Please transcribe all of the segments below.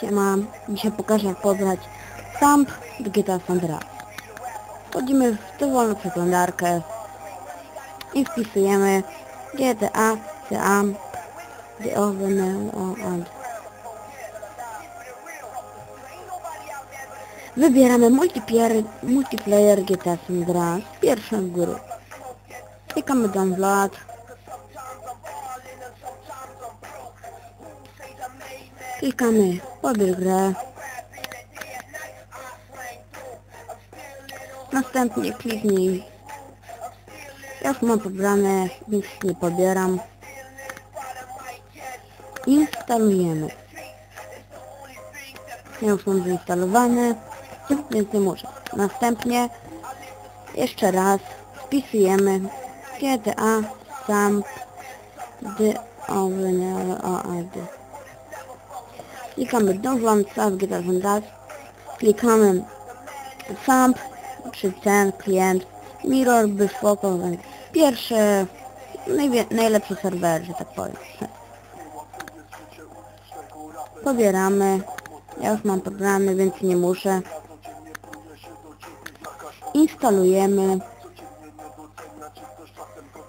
Siema, dzisiaj pokażę jak pobrać SAMP do GTA San Andreas. Wchodzimy w dowolną przeglądarkę i wpisujemy GTA SAMP The Oven and Wybieramy multiplayer, GTA San Andreas, pierwszą z góry. Klikamy download. Klikamy pobierz grę. Następnie kliknij. Ja już mam pobrane, więc nie pobieram. Instalujemy. Ja już mam zainstalowane, więc nie muszę. Następnie jeszcze raz wpisujemy GTA sam the OAD. Klikamy sam GTA San Andreas. Klikamy SAMP, czy ten klient, Mirror, Bifoko, pierwsze, najwie, najlepsze serwery, że tak powiem. Pobieramy, ja już mam programy, więc nie muszę. Instalujemy.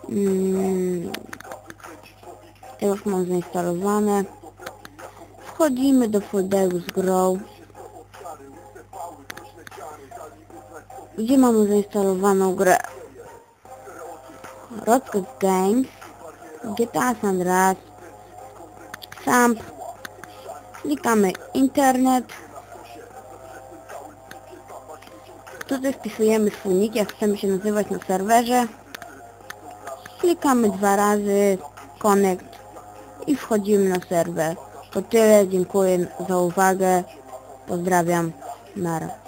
Mm, ja już mam zainstalowane. Wchodzimy do folderu z grą. Gdzie mamy zainstalowaną grę? Rodcast Games, GTA San Andreas, SAMP, klikamy internet, tutaj wpisujemy swój nick, jak chcemy się nazywać na serwerze, klikamy dwa razy connect i wchodzimy na serwer. To tyle, dziękuję za uwagę, pozdrawiam, nara.